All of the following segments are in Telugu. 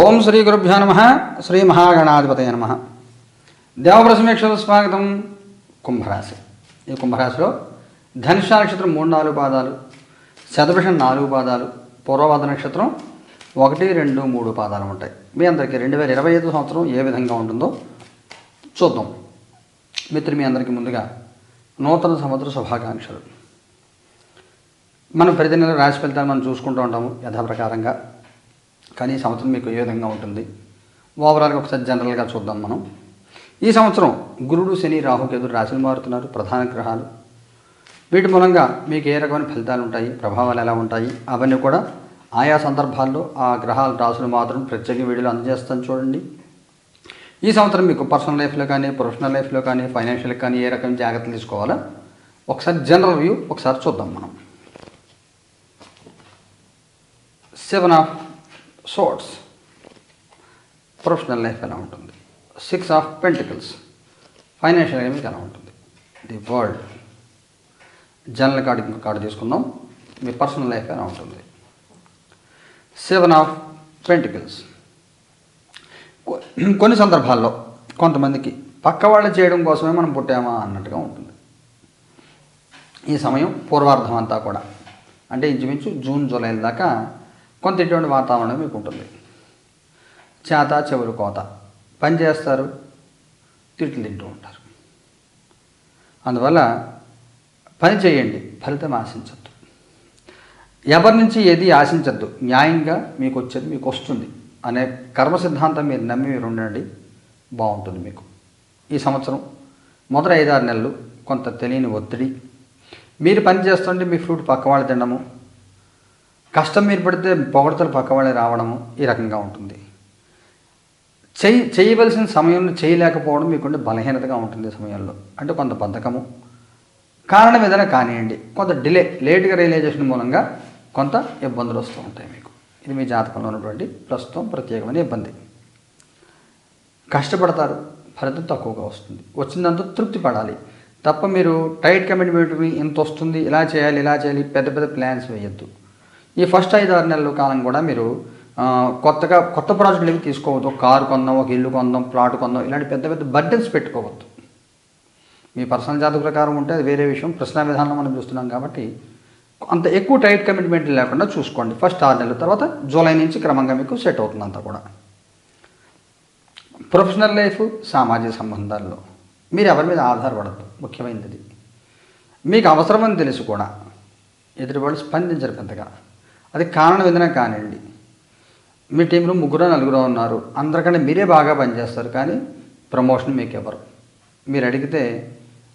ఓం శ్రీ గురుభ్యో నమ శ్రీ మహాగణాధిపతయ నమ. దేవప్రసమీక్షలు స్వాగతం కుంభరాశి. ఈ కుంభరాశిలో ధనుష నక్షత్రం మూడు నాలుగు పాదాలు శతభిషం నాలుగు పాదాలు పూర్వవాద నక్షత్రం ఒకటి రెండు మూడు పాదాలు ఉంటాయి. మీ అందరికీ రెండు వేల ఇరవై ఐదు సంవత్సరం ఏ విధంగా ఉంటుందో చూద్దాం. మిత్రులు మీ అందరికీ ముందుగా నూతన సంవత్సర శుభాకాంక్షలు. మనం ప్రతి నెల రాశి ఫలితాలు మనం చూసుకుంటూ ఉంటాము యథాప్రకారంగా. కానీ ఈ సంవత్సరం మీకు ఏ విధంగా ఉంటుంది? ఓవరాల్గా ఒకసారి జనరల్గా చూద్దాం మనం. ఈ సంవత్సరం గురుడు శని రాహుకేతుడు రాశులు మారుతున్నారు ప్రధాన గ్రహాలు. వీటి మూలంగా మీకు ఏ రకమైన ఫలితాలు ఉంటాయి? ప్రభావాలు ఎలా ఉంటాయి? అవన్నీ కూడా ఆయా సందర్భాల్లో ఆ గ్రహాల రాశులు మాత్రం ప్రత్యేక వీడియోలు అందజేస్తాను చూడండి. ఈ సంవత్సరం మీకు పర్సనల్ లైఫ్లో కానీ ప్రొఫెషనల్ లైఫ్లో కానీ ఫైనాన్షియల్ కానీ ఏ రకమైన జాగ్రత్తలు తీసుకోవాలో? ఒకసారి జనరల్ వ్యూ ఒకసారి చూద్దాం మనం. Seven of swords professional life ఎలా ఉంటుంది? సిక్స్ ఆఫ్ పెంటికల్స్ ఫైనాన్షియల్ మీకు ఎలా ఉంటుంది? ది వరల్డ్ జనరల్ కార్డు ఇంకో కార్డు తీసుకుందాం. మీ పర్సనల్ లైఫ్ ఎలా ఉంటుంది? సెవెన్ ఆఫ్ పెంటికల్స్ కొన్ని సందర్భాల్లో కొంతమందికి పక్క వాళ్ళు చేయడం కోసమే మనం పుట్టామా అన్నట్టుగా ఉంటుంది. ఈ సమయం పూర్వార్ధం అంతా కూడా. అంటే ఇంచుమించు జూన్ జూలై దాకా కొంత ఇటువంటి వాతావరణం మీకు ఉంటుంది. చేత చెవులు కోత. పని చేస్తారు తిట్లు తింటూ ఉంటారు. అందువల్ల పని చేయండి ఫలితం ఆశించద్దు. ఎవరి నుంచి ఏది ఆశించద్దు న్యాయంగా మీకు వచ్చేది మీకు వస్తుంది అనే కర్మ సిద్ధాంతం మీరు నమ్మి మీరు ఉండండి బాగుంటుంది మీకు. ఈ సంవత్సరం మొదటి ఐదారు నెలలు కొంత తెలియని ఒత్తిడి. మీరు పని చేస్తుంటే మీ ఫ్రూట్ పక్క వాళ్ళు తినడము కష్టం ఏర్పడితే పొగడతలు పక్క వాళ్ళే రావడము ఈ రకంగా ఉంటుంది. చేయి చేయవలసిన సమయంలో చేయలేకపోవడం మీకుంటే బలహీనతగా ఉంటుంది సమయంలో. అంటే కొంత బద్ధకము. కారణం ఏదైనా కానివ్వండి కొంత డిలే లేట్గా రియలైజేషన్ మూలంగా కొంత ఇబ్బందులు వస్తూ ఉంటాయి మీకు. ఇది మీ జాతకంలో ఉన్నటువంటి ప్రస్తుతం ప్రత్యేకమైన ఇబ్బంది. కష్టపడతారు ఫలితం తక్కువగా వస్తుంది. వచ్చిందంతా తృప్తి పడాలి. తప్ప మీరు టైట్ కమిట్మెంట్ ఇంత వస్తుంది ఇలా చేయాలి ఇలా చేయాలి పెద్ద పెద్ద ప్లాన్స్ వేయొద్దు. ఈ ఫస్ట్ ఐదు ఆరు నెలల కాలం కూడా మీరు కొత్తగా కొత్త ప్రాజెక్టులు ఏవి తీసుకోవద్దు. ఒక కారు కొందాం ఒక ఇల్లు కొందాం ప్లాట్ కొందాం ఇలాంటి పెద్ద పెద్ద బర్డెన్స్ పెట్టుకోవద్దు. మీ పర్సనల్ జాతక ప్రకారం ఉంటే అది వేరే విషయం. ప్రశ్న విధానం మనం చూస్తున్నాం కాబట్టి అంత ఎక్కువ టైట్ కమిట్మెంట్ లేకుండా చూసుకోండి. ఫస్ట్ ఆరు నెలల తర్వాత జూలై నుంచి క్రమంగా మీకు సెట్ అవుతుంది అంతా కూడా. ప్రొఫెషనల్ లైఫ్ సామాజిక సంబంధాల్లో మీరు ఎవరి మీద ఆధారపడద్దు. ముఖ్యమైనది మీకు అవసరమని తెలుసు కూడా. ఎదుటివాళ్ళు స్పందించరు పెద్దగా. అది కారణం ఏదైనా కానివ్వండి. మీ టీంలో ముగ్గురు నలుగురు ఉన్నారు. అందరికంటే మీరే బాగా పనిచేస్తారు కానీ ప్రమోషన్ మీకు ఇవ్వరు మీరు అడిగితే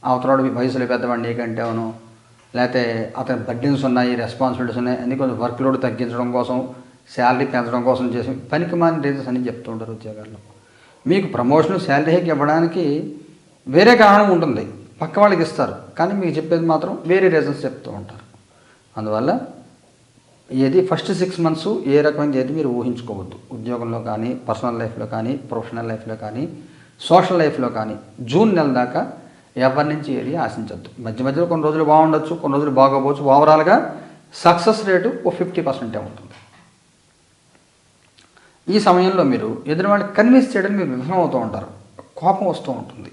అవతలాడు మీ వయసులో పెద్దవాడు నీకంటే అవును లేకపోతే అతని బడ్డీన్స్ ఉన్నాయి రెస్పాన్సిబిలిటీస్ ఉన్నాయి అన్ని కొంచెం వర్క్ లోడ్ తగ్గించడం కోసం శాలరీ పెంచడం కోసం చేసి పనికి మాని రీజన్స్ అని చెప్తూ ఉంటారు ఉద్యోగాల్లో. మీకు ప్రమోషన్ శాలరీ హైక్ ఇవ్వడానికి వేరే కారణం ఉంటుంది. పక్క వాళ్ళకి ఇస్తారు. కానీ మీకు చెప్పేది మాత్రం వేరే రీజన్స్ చెప్తూ ఉంటారు. అందువల్ల ఏది ఫస్ట్ సిక్స్ మంత్స్ ఏ రకమైనది ఏది మీరు ఊహించుకోవద్దు. ఉద్యోగంలో కానీ పర్సనల్ లైఫ్లో కానీ ప్రొఫెషనల్ లైఫ్లో కానీ సోషల్ లైఫ్లో కానీ జూన్ నెల దాకా ఎవరి నుంచి ఏది ఆశించద్దు. మధ్య మధ్యలో కొన్ని రోజులు బాగుండొచ్చు కొన్ని రోజులు బాగోపోవచ్చు ఓవరాల్గా సక్సెస్ రేటు ఓ ఫిఫ్టీ పర్సెంటే ఉంటుంది. ఈ సమయంలో మీరు ఎదురు వాళ్ళని కన్విన్స్ చేయడం మీరు విఫలమవుతూ ఉంటారు. కోపం వస్తూ ఉంటుంది.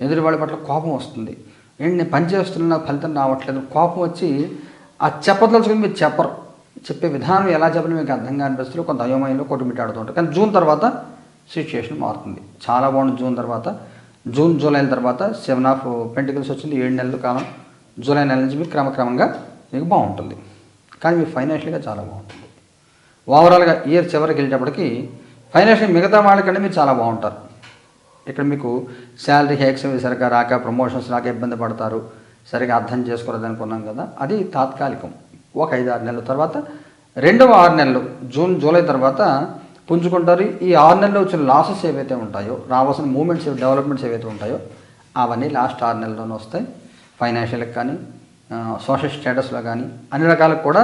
ఎదురు వాళ్ళ పట్ల కోపం వస్తుంది. ఏంటి నేను పని చేస్తున్నా ఫలితం రావట్లేదు. కోపం వచ్చి ఆ చెప్పదలుచుకుని మీరు చెప్పరు. చెప్పే విధానం ఎలా చెప్పిన మీకు అర్థం కాని పరిస్థితులు కొంత అయోమయంలో కొట్టుమిట్టాడుతూ ఉంటారు. కానీ జూన్ తర్వాత సిచ్యుయేషన్ మారుతుంది. చాలా బాగుంది జూన్ తర్వాత. జూన్ జూలై తర్వాత సెవెన్ ఆఫ్ పెంటికల్స్ వచ్చింది. ఏడు నెలల కాలం. జూలై నెల నుంచి మీకు క్రమక్రమంగా మీకు బాగుంటుంది. కానీ మీ ఫైనాన్షియల్గా చాలా బాగుంటుంది. ఓవరాల్గా ఇయర్ చివరికి వెళ్ళేటప్పటికి ఫైనాన్షియల్ మిగతా వాళ్ళకంటే మీరు చాలా బాగుంటారు. ఇక్కడ మీకు శాలరీ హైక్స్ అవి సరిగ్గా రాక ప్రమోషన్స్ రాక ఇబ్బంది పడతారు. సరిగ్గా అర్థం చేసుకోలేదు అనుకున్నాం కదా. అది తాత్కాలికం. ఒక ఐదు ఆరు నెలల తర్వాత రెండవ ఆరు నెలలు జూన్ జూలై తర్వాత పుంజుకుంటారు. ఈ ఆరు నెలలు వచ్చిన లాసెస్ ఏవైతే ఉంటాయో రావాల్సిన మూమెంట్స్ డెవలప్మెంట్స్ ఏవైతే ఉంటాయో అవన్నీ లాస్ట్ ఆరు నెలల్లోనే వస్తాయి. ఫైనాన్షియల్కి కానీ సోషల్ స్టేటస్లో కానీ అన్ని రకాలకు కూడా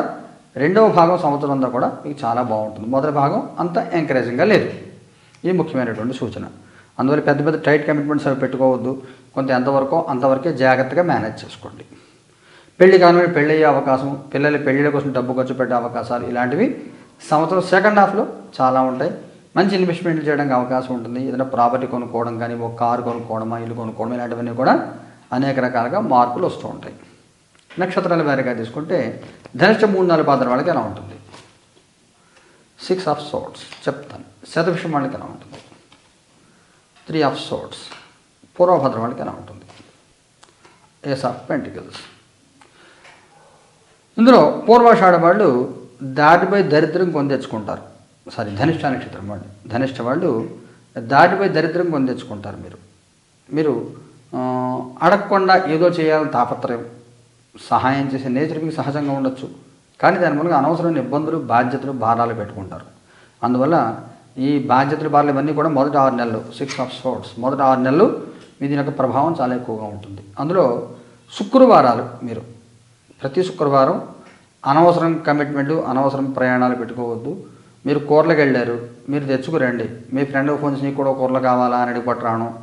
రెండవ భాగం సంవత్సరం అంతా కూడా మీకు చాలా బాగుంటుంది. మొదటి భాగం అంత ఎంకరేజింగ్గా లేదు. ఇది ముఖ్యమైనటువంటి సూచన. అందువల్ల పెద్ద పెద్ద టైట్ కమిట్మెంట్స్ అవి పెట్టుకోవద్దు. కొంత ఎంతవరకో అంతవరకే జాగ్రత్తగా మేనేజ్ చేసుకోండి. పెళ్ళి కాని పెళ్ళి అయ్యే అవకాశం పిల్లల పెళ్ళిళ్ళ కోసం డబ్బు ఖర్చు పెట్టే అవకాశాలు ఇలాంటివి సంవత్సరం సెకండ్ హాఫ్లో చాలా ఉంటాయి. మంచి ఇన్వెస్ట్మెంట్లు చేయడానికి అవకాశం ఉంటుంది. ఏదైనా ప్రాపర్టీ కొనుక్కోవడం కానీ ఒక కారు కొనుక్కోవడమా ఇల్లు కొనుక్కోవడం ఇలాంటివన్నీ కూడా అనేక రకాలుగా మార్పులు వస్తూ ఉంటాయి. నక్షత్రాల వారిగా తీసుకుంటే ధనిష్ట మూడు నాలుగు పాత్ర వాళ్ళకి ఎలా ఉంటుంది? సిక్స్ ఆఫ్ సోట్స్ చెప్తాను. శతభిషం వాళ్ళకి ఎలా ఉంటుంది? త్రీ ఆఫ్ సోట్స్ పూర్వభద్రం వాళ్ళకి ఎలా ఉంటుంది? ఏస్ ఆఫ్ పెంటికల్స్ ఇందులో పూర్వాషాఢ వాళ్ళు దాటిపై దరిద్రం కొందెచ్చుకుంటారు సారీ ధనిష్ట నక్షత్రం వాళ్ళు. ధనిష్ట వాళ్ళు దాటిపై దరిద్రం కొందెచ్చుకుంటారు మీరు. మీరు అడగకుండా ఏదో చేయాలని తాపత్రయం సహాయం చేసే నేచర్ మీకు సహజంగా ఉండొచ్చు. కానీ దాని మూలంగా అనవసరమైన ఇబ్బందులు బాధ్యతలు భారాలు పెట్టుకుంటారు. అందువల్ల ఈ బాధ్యతలు భారాలు ఇవన్నీ కూడా మొదటి ఆరు నెలలు సిక్స్ ఆఫ్ సోర్ట్స్ మొదటి ఆరు నెలలు మీ దీని యొక్క ప్రభావం చాలా ఎక్కువగా ఉంటుంది. అందులో శుక్రవారాలు మీరు ప్రతి శుక్రవారం అనవసరం కమిట్మెంట్ అనవసరం ప్రయాణాలు పెట్టుకోవద్దు. మీరు కూరలకు వెళ్ళారు మీరు తెచ్చుకురండి. మీ ఫ్రెండ్ ఫోన్ చేసి నీకు కూడా కూరలు కావాలా అని అడిగి పట్టురావడం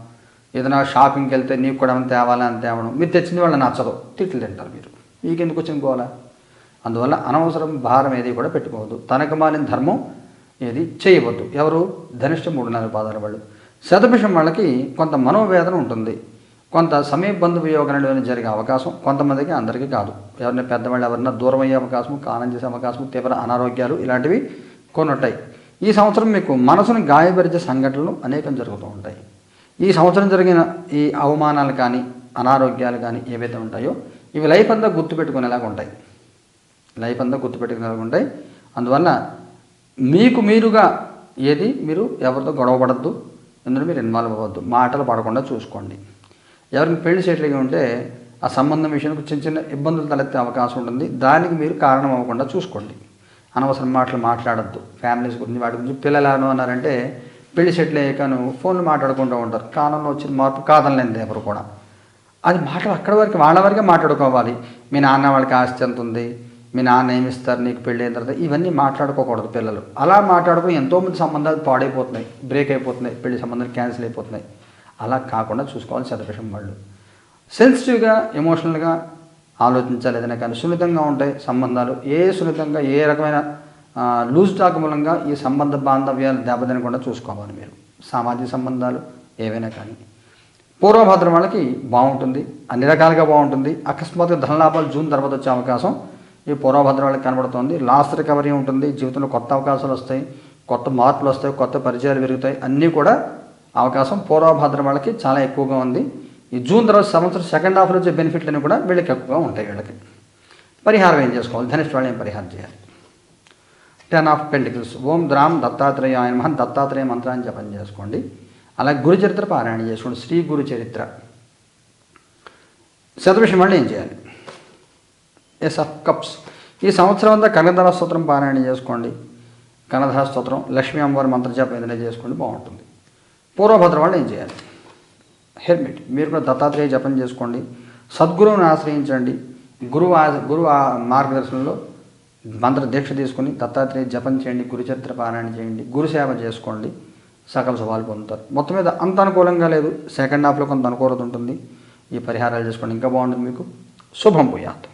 ఏదైనా షాపింగ్కి వెళ్తే నీకు కూడా ఏమైనా తేవాలా అని తేవడం మీరు తెచ్చింది వాళ్ళు నచ్చదు. తిట్లు తింటారు మీరు. మీకు ఎందుకు వచ్చింది గోల? అందువల్ల అనవసరం భారం ఏది కూడా పెట్టుకోవద్దు. తనకు మాలిన ధర్మం ఏది చేయవద్దు. ఎవరు? ధనిష్ట మూడు నాలుగు పాదాల వాళ్ళు. శతభిషం వాళ్ళకి కొంత మనోవేదన ఉంటుంది. కొంత సమీప బంధు వియోగం అనేది జరిగే అవకాశం కొంతమందికి అందరికీ కాదు. ఎవరిన పెద్దవాళ్ళు ఎవరైనా దూరం అయ్యే అవకాశం కాలం చేసే అవకాశం తీవ్ర అనారోగ్యాలు ఇలాంటివి కొన్ని ఉంటాయి ఈ సంవత్సరం మీకు మనసును గాయపరిచే సంఘటనలు అనేకం జరుగుతూ ఉంటాయి. ఈ సంవత్సరం జరిగిన ఈ అవమానాలు కానీ అనారోగ్యాలు కానీ ఏవైతే ఉంటాయో ఇవి లైఫ్ అంతా గుర్తుపెట్టుకునేలాగా ఉంటాయి. లైఫ్ అంతా గుర్తుపెట్టుకునేలాగా ఉంటాయి. అందువల్ల మీకు మీరుగా ఏది? మీరు ఎవరితో గొడవ పడద్దు. ఇందులో మీరు ఇన్వాల్వ్ అవ్వద్దు. మాటలు పడకుండా చూసుకోండి. ఎవరికి పెళ్ళి చేయట్లుగా ఉంటే ఆ సంబంధం విషయానికి చిన్న చిన్న ఇబ్బందులు తలెత్తే అవకాశం ఉంటుంది. దానికి మీరు కారణం అవ్వకుండా చూసుకోండి. అనవసరం మాటలు మాట్లాడద్దు. ఫ్యామిలీస్ గురించి వాటి గురించి పిల్లలు అన్నారంటే పెళ్ళి సెటిల్ అయ్యాకను ఫోన్లు మాట్లాడుకుంటూ ఉంటారు. కాలంలో వచ్చిన మార్పు కాదనలేదు ఎవరు కూడా. అది మాటలు అక్కడి వరకు వాళ్ళ వరకే మాట్లాడుకోవాలి. మీ నాన్న వాళ్ళకి ఆస్తి ఎంత ఉంది? మీ నాన్న ఏమిస్తారు నీకు పెళ్ళి అయిన తర్వాత ఇవన్నీ మాట్లాడుకోకూడదు పిల్లలు. అలా మాట్లాడుకుని ఎంతోమంది సంబంధాలు పాడైపోతున్నాయి. బ్రేక్ అయిపోతున్నాయి. పెళ్ళి సంబంధాలు క్యాన్సిల్ అయిపోతున్నాయి. అలా కాకుండా చూసుకోవాలి శతభిషం వాళ్ళు. సెన్సిటివ్గా ఎమోషనల్గా ఆలోచించాలి ఏదైనా కానీ. సున్నితంగా ఉంటాయి సంబంధాలు ఏ సున్నితంగా ఏ రకమైన లూజ్ టాక్ మూలంగా ఈ సంబంధ బాంధవ్యాలు దెబ్బతినకుండా చూసుకోవాలి మీరు. సామాజిక సంబంధాలు ఏవైనా కానీ. పూర్వభద్ర వాళ్ళకి బాగుంటుంది. అన్ని రకాలుగా బాగుంటుంది. అకస్మాత్తుగా ధనలాభాలు జూన్ తర్వాత వచ్చే అవకాశం ఈ పూర్వభద్ర వాళ్ళకి కనబడుతుంది. లాస్ట్ రికవరీ ఉంటుంది. జీవితంలో కొత్త అవకాశాలు వస్తాయి. కొత్త మార్పులు వస్తాయి. కొత్త పరిచయాలు పెరుగుతాయి. అన్నీ కూడా అవకాశం పూర్వభద్ర వాళ్ళకి చాలా ఎక్కువగా ఉంది. ఈ జూన్ తర్వాత సంవత్సరం సెకండ్ హాఫ్లో వచ్చే బెనిఫిట్లన్నీ కూడా వీళ్ళకి ఎక్కువగా ఉంటాయి వీళ్ళకి. పరిహారం ఏం చేసుకోవాలి? ధనిష్ఠ వాళ్ళు ఏం పరిహారం చేయాలి? Ten of pentacles Om Dram Dattatreya ఆయన మహన్ దత్తాత్రేయ మంత్రాన్ని జపం చేసుకోండి. అలాగే గురు చరిత్ర పారాయణ చేసుకోండి. శ్రీ గురు చరిత్ర. శతవిషయం వాళ్ళు ఏం చేయాలి? ఎస్ ఆఫ్ కప్స్ ఈ సంవత్సరం అంతా కనకధర స్తోత్రం పారాయణ చేసుకోండి. కనధర స్తోత్రం లక్ష్మీ అమ్మవారి మంత్ర జపం ఏదైనా చేసుకోండి బాగుంటుంది. పూర్వభద్ర వాళ్ళు ఏం చేయాలి? హెల్మెట్ మీరు కూడా దత్తాత్రేయ జపం చేసుకోండి. సద్గురువుని ఆశ్రయించండి. గురువు ఆ- గురువు ఆ మార్గదర్శనంలో మంత్ర దీక్ష తీసుకొని దత్తాత్రేయ జపం చేయండి గురుచరిత్ర పారాయణ చేయండి గురుసేవ చేసుకోండి. సకల శుభాలు పొందుతారు. మొత్తం మీద అంత అనుకూలంగా లేదు. సెకండ్ హాఫ్లో కొంత అనుకూలత ఉంటుంది. ఈ పరిహారాలు చేసుకోండి. ఇంకా బాగుంటుంది మీకు. శుభం పోయాత్